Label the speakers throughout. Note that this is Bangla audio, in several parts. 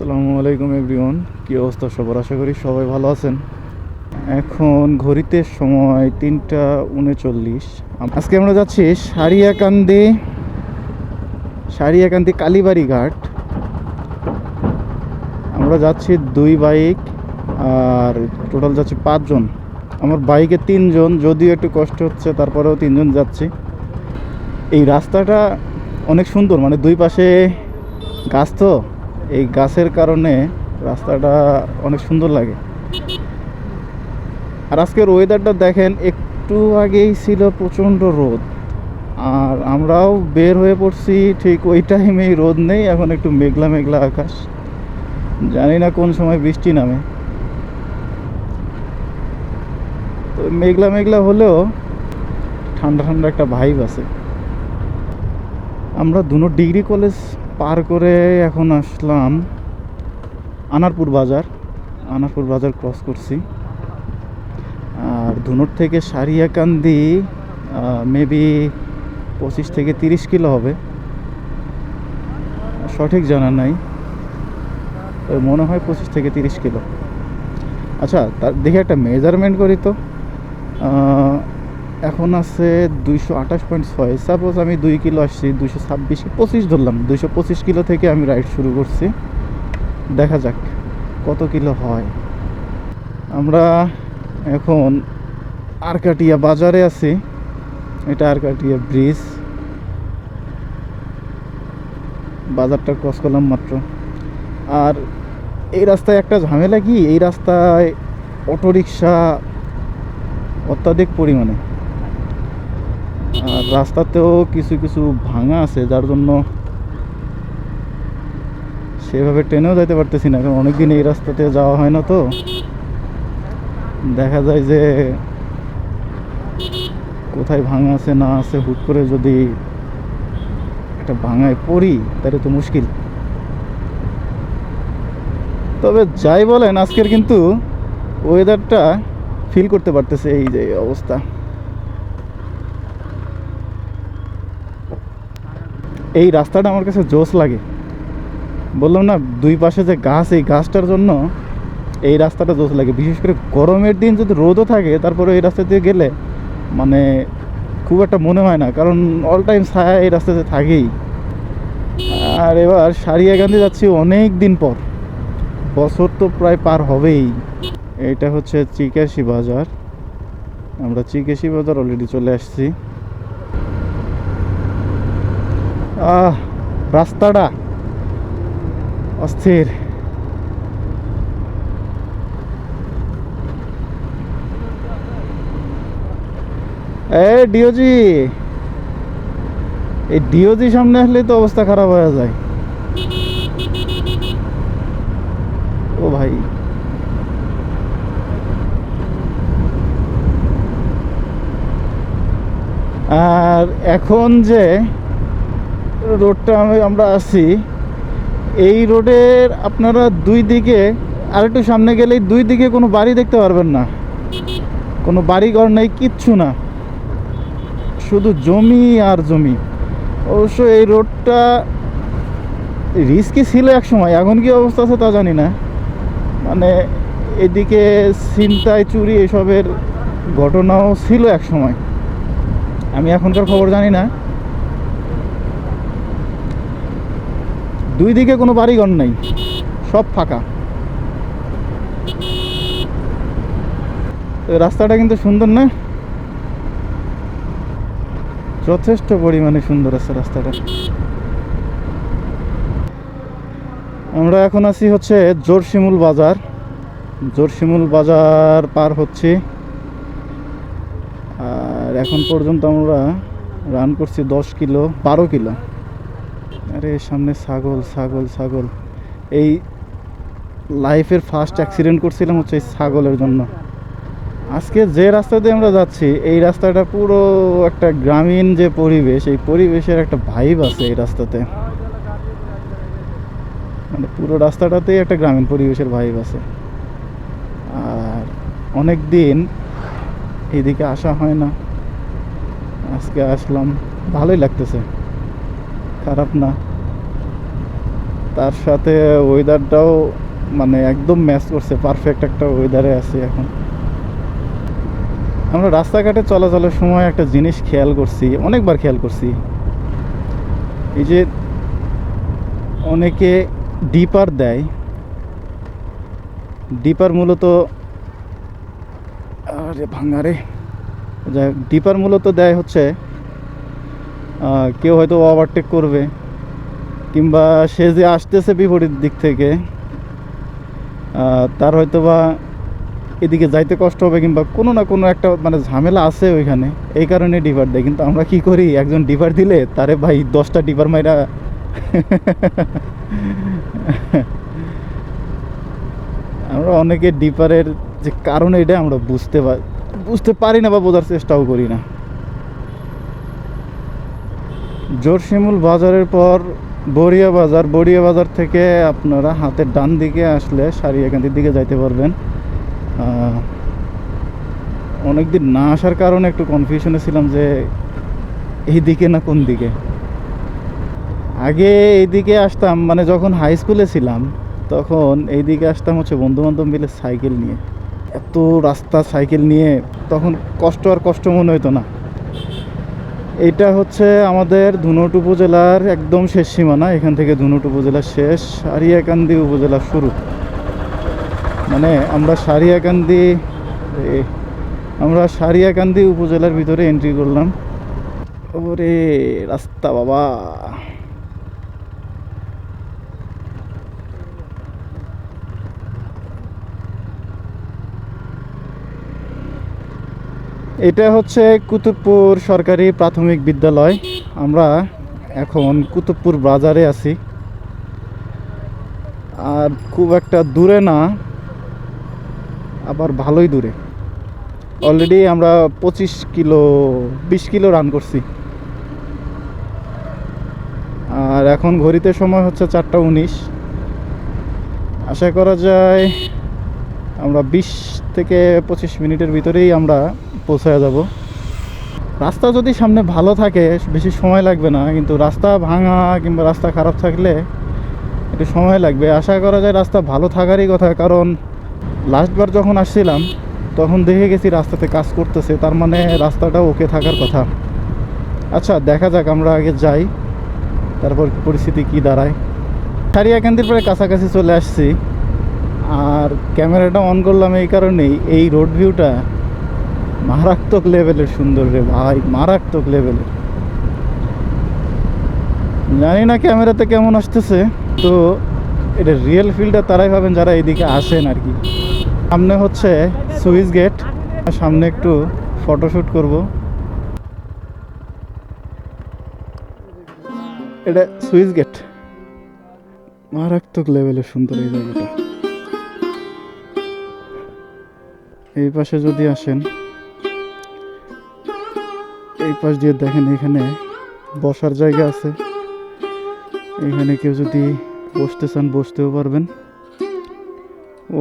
Speaker 1: আসসালামু আলাইকুম এভরিওয়ান। কী অবস্থা সবার? আশা করি সবাই ভালো আছেন। এখন ঘড়িতে সময় তিনটা উনচল্লিশ। আজকে আমরা যাচ্ছি সারিয়াকান্দি সারিয়াকান্দি কালীবাড়ি ঘাট। আমরা যাচ্ছি দুই বাইক আর টোটাল যাচ্ছি পাঁচজন। আমার বাইকে তিনজন, যদিও একটু কষ্ট হচ্ছে, তারপরেও তিনজন যাচ্ছি। এই রাস্তাটা অনেক সুন্দর মানে দুই পাশে গাছ তো। এই গাছের কারণে রাস্তাটা অনেক সুন্দর লাগে। আর আজকের ওয়েদারটা দেখেন, একটু আগেই ছিল প্রচণ্ড রোদ। আর আমরাও বের হয়ে পড়ছি, ঠিক ওই টাইমেই রোদ নেই, এখন একটু মেঘলা মেঘলা আকাশ। জানি না কোন সময় বৃষ্টি নামে। তো মেঘলা মেঘলা হলেও ঠান্ডা ঠান্ডা একটা ভাইব আছে। আমরা দুনো ডিগ্রি কলেজ পার করে এখন আসলাম আনারপুর বাজার। আনারপুর বাজার ক্রস করছি। আর ধুনুর থেকে সারিয়াকান্দি মেবি পঁচিশ থেকে তিরিশ কিলো হবে। সঠিক জানা নাই। মনে হয় পঁচিশ থেকে তিরিশ কিলো। আচ্ছা তার দেখে একটা মেজারমেন্ট করি তো। এখন আছে দুইশো আঠাশ পয়েন্ট ছয়। সাপোজ আমি দুই কিলো আসছি, দুইশো ছাব্বিশ পঁচিশ ধরলাম। দুইশো পঁচিশ কিলো থেকে আমি রাইড শুরু করছি। দেখা যাক কত কিলো হয়। আমরা এখন আরকাটিয়া বাজারে আছি। এটা আরকাটিয়া ব্রিজ বাজারটা ক্রস করলাম মাত্র। আর এই রাস্তায় একটা ঝামেলা কি? এই রাস্তায় অটোরিকশা অত্যাধিক পরিমাণে। আর রাস্তাতেও কিছু কিছু ভাঙা আছে, যার জন্য সেভাবে ট্রেনেও যাইতে পারতেছি না, কারণ অনেকদিন এই রাস্তাতে যাওয়া হয় না তো। দেখা যায় যে কোথায় ভাঙা আছে, না আছে, হুট করে যদি একটা ভাঙায় পড়ি, তাহলে তো মুশকিল। তবে যাই বলেন, আজকের কিন্তু ওয়েদারটা ফিল করতে পারতেছে এই যে অবস্থা। এই রাস্তাটা আমার কাছে জোশ লাগে। বললাম না, দুই পাশে যে গাছ, এই গাছটার জন্য এই রাস্তাটা জোশ লাগে। বিশেষ করে গরমের দিন যদি রোদও থাকে তারপরে এই রাস্তা দিয়ে গেলে মানে খুব একটা মনে হয় না, কারণ অল টাইম ছায়া এই রাস্তাতে থাকেই। আর এবার সারিয়াকান্দি যাচ্ছি অনেক দিন পর। বছর তো প্রায় পার হবেই। এটা হচ্ছে চিকাশি বাজার। আমরা চিকেশি বাজার অলরেডি চলে আসছি। রাস্তাটা অস্থির। এ ডিওজি, এই ডিওজি সামনে আসলে তো অবস্থা খারাপ হয়ে যায়। ও ভাই। আর এখন যে রোডটা আমি- আমরা আছি। এই রোডের আপনারা দুই দিকে আর একটু সামনে গেলেই দুই দিকে কোনো বাড়ি দেখতে পারবেন না। কোনো বাড়ি ঘর নেই, কিচ্ছু না। শুধু জমি আর জমি। অবশ্য এই রোডটা রিস্কি ছিল এক সময় এখন কি অবস্থা আছে তা জানি না। মানে এদিকে ছিনতাই, চুরি এসবের ঘটনাও ছিল এক সময় আমি এখনকার খবর জানি না। দুই দিকে কোনো বাড়িঘর নেই, সব ফাঁকা। রাস্তাটা কিন্তু সুন্দর না? যথেষ্ট পরিমাণে সুন্দর আছে রাস্তাটা। আমরা এখন আছি হচ্ছে জোরশিমুল বাজার। জোরশিমুল বাজার পার হচ্ছে। আর এখন পর্যন্ত আমরা রান করছি দশ কিলো, বারো কিলো। আরে, সামনে ছাগল ছাগল ছাগল। এই লাইফের ফার্স্ট অ্যাক্সিডেন্ট করছিলাম হচ্ছে এই ছাগলের জন্য। আজকে যে রাস্তা দিয়ে আমরা যাচ্ছি, এই রাস্তাটা পুরো একটা গ্রামীণ যে পরিবেশ, এই পরিবেশের একটা ভাইব আছে এই রাস্তাতে। মানে পুরো রাস্তাটাতেই একটা গ্রামীণ পরিবেশের ভাইব আছে। আর অনেক দিন এদিকে আসা হয় না। আজকে আসলাম, ভালোই লাগতেছে। খারাপ না। তার সাথে ওয়েদারটাও মানে একদম ম্যাচ করছে পারফেক্ট একটা ওয়েদারে আছি এখন। আমরা রাস্তাঘাটে চলাচলের সময় একটা জিনিস খেয়াল করছি, অনেকবার খেয়াল করছি। এই যে অনেকে ডিপার দেয়। ডিপার মূলত আরে ভাঙারে যাই ডিপার মূলত দেয় হচ্ছে কেউ হয়তো ওভারটেক করবে, কিংবা সে যে আসতেছে বিপরীত দিক থেকে তার হয়তো বা এদিকে যাইতে কষ্ট হবে, কিংবা কোনো না কোনো একটা মানে ঝামেলা আছে ওইখানে, এই কারণে ডিভার দেয়। কিন্তু আমরা কি করি? একজন ডিভার দিলে তারে ভাই দশটা ডিপার মাইরা আমরা অনেকে ডিপারের যে কারণ এটা আমরা বুঝতে বুঝতে পারি না বা বোঝার চেষ্টাও করি না। জোরশিমুল বাজারের পর বড়িয়া বাজার বড়িয়া বাজার থেকে আপনারা হাতের ডান দিকে আসলে সারিয়াকান্দির দিকে যাইতে পারবেন। অনেক দিন না আসার কারণে একটু কনফিউশনে ছিলাম যে এই দিকে না কোন দিকে। আগে এইদিকে আসতাম মানে যখন হাই স্কুলে ছিলাম, তখন এইদিকে আসতাম হচ্ছে বন্ধু বান্ধব মিলে সাইকেল নিয়ে। এত রাস্তা সাইকেল নিয়ে, তখন কষ্ট আর কষ্ট মনে হতো না। এটা হচ্ছে আমাদের ধুনট উপজেলার একদম শেষ সীমানা, এখান থেকে ধুনট উপজেলা শেষ, সারিয়াকান্দি উপজেলা শুরু। মানে আমরা সারিয়াকান্দি আমরা সারিয়াকান্দি উপজেলার ভিতরে এন্ট্রি করলাম। ওরে রাস্তা বাবা। এটা হচ্ছে কুতুবপুর সরকারি প্রাথমিক বিদ্যালয়। আমরা এখন কুতুবপুর বাজারে আছি। আর খুব একটা দূরে না, আবার ভালোই দূরে। অলরেডি আমরা পঁচিশ কিলো, বিশ কিলো রান করছি। আর এখন ঘড়িতে সময় হচ্ছে চারটা উনিশ। আশা করা যায় আমরা বিশ থেকে পঁচিশ মিনিটের ভিতরেই আমরা পৌঁছে যাব। রাস্তা যদি সামনে ভালো থাকে, বেশি সময় লাগবে না, কিন্তু রাস্তা ভাঙা কিংবা রাস্তা খারাপ থাকলে একটু সময় লাগবে। আশা করা যায় রাস্তা ভালো থাকারই কথা, কারণ লাস্টবার যখন আসছিলাম, তখন দেখে গেছি রাস্তাতে কাজ করতেছে, তার মানে রাস্তাটা ওকে থাকার কথা। আচ্ছা দেখা যাক, আমরা আগে যাই, তারপর পরিস্থিতি কি দাঁড়ায়। সারিয়াকান্দির পরে কাছাকাছি চলে আসছি, আর ক্যামেরাটা অন করলাম এই কারণেই, এই রোড ভিউটা মারাত্মক লেভেলের সুন্দর রে ভাই, মারাত্মক লেভেলের জানি না ক্যামেরাতে কেমন আসতেছে, তো এটা রিয়েল ফিলটা তারাই পাবেন যারা এইদিকে আসেন আর কি। সামনে হচ্ছে সুইচ গেট, সামনে একটু ফটোশ্যুট করব। এটা সুইচ গেট। মারাত্মক লেভেলের সুন্দর এই জায়গাটা। এই পাশে যদি আসেন এই পাশ দিয়ে দেখেন এখানে বসার জায়গা আছে। এখানে কেউ যদি বসতে চান, বসতেও পারবেন। ও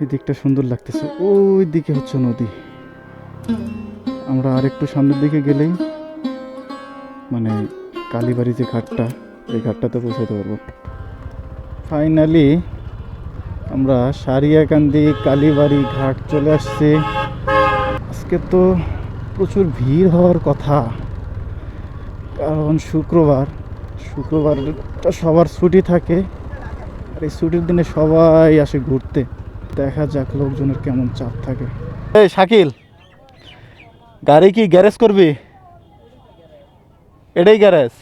Speaker 1: এই দিকটা সুন্দর লাগতেছে। ওই দিকে হচ্ছে নদী। আমরা আর একটু সামনের দিকে গেলেই মানে কালীবাড়ি যে ঘাটটা, এই ঘাটটাতে পৌঁছাতে পারব। ফাইনালি আমরা সারিয়াকান্দি কালীবাড়ি ঘাট চলে আসছি। আজকে তো প্রচুর ভিড় হওয়ার কথা। কারণ শুক্রবার শুক্রবারটা সবার ছুটি থাকে। আর এই ছুটির দিনে সবাই আসে ঘুরতে। দেখা যাক লোকজনের কেমন চাপ থাকে। এই শাকিল, গাড়ি কি গ্যারেজ করবি? এটাই গ্যারেজ।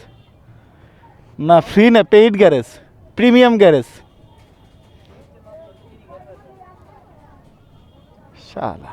Speaker 1: না ফ্রি না পেইড গ্যারেজ। Premium garage. শালা।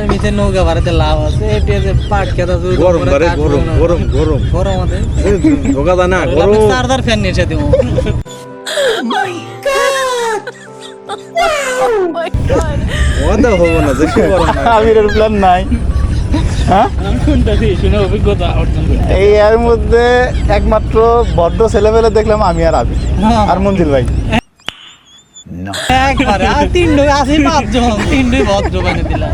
Speaker 2: এমনিতে নৌকা ভাড়াতে লাভ আছে। এটা যে পাট তুই
Speaker 3: গরম গরম গরম গরম।
Speaker 2: গরম আছে।
Speaker 3: ঢোকা দা না গরম।
Speaker 2: চার্জার ফ্যান নিয়ে দেবো।
Speaker 3: ওটা হব না দেখি গরম না
Speaker 1: প্ল্যান নাই। হ্যাঁ? এই এর মধ্যে একমাত্র বদ্ধ ছেলেবেলে দেখলাম আমি আর আবি আর মঞ্জিল ভাই।
Speaker 2: একবারে আর তিনটে আছে পাঁচজন তিনটে ভদ্র বানিয়ে দিলাম।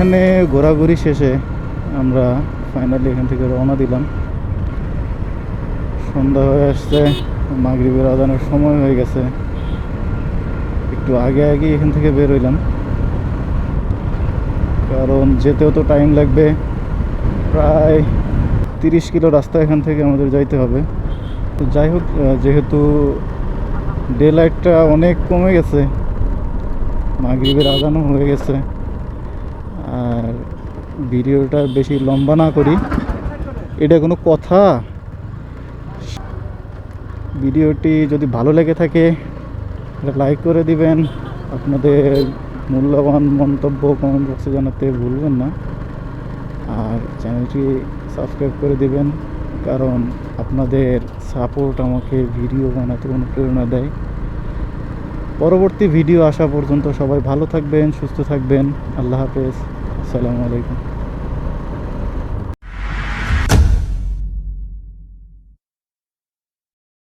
Speaker 1: এখানে ঘোরাঘুরি শেষে আমরা ফাইনালি এখান থেকে রওনা দিলাম। সন্ধ্যা হয়ে আসছে, মাগরিবের আদানের সময় হয়ে গেছে। একটু আগে আগে এখান থেকে বের হইলাম। কারণ যেতেও তো টাইম লাগবে। প্রায় তিরিশ কিলো রাস্তা এখান থেকে আমাদের যাইতে হবে। তো যাই হোক যেহেতু ডে লাইটটা অনেক কমে গেছে, মাগরিবের আজানও হয়ে গেছে। আর ভিডিওটা বেশি লম্বা না করি। এটা কোনো কথা? ভিডিওটি যদি ভালো লেগে থাকে লাইক করে দিবেন। আপনাদের মূল্যবান মন্তব্য কমেন্ট বক্সে জানাতে ভুলবেন না। আর চ্যানেলটি সাবস্ক্রাইব করে দিবেন, কারণ আপনাদের সাপোর্ট আমাকে ভিডিও বানাতে অনুপ্রেরণা দেয়। পরবর্তী ভিডিও আসা পর্যন্ত সবাই ভালো থাকবেন, সুস্থ থাকবেন। আল্লাহ হাফেজ। আসসালামু আলাইকুম।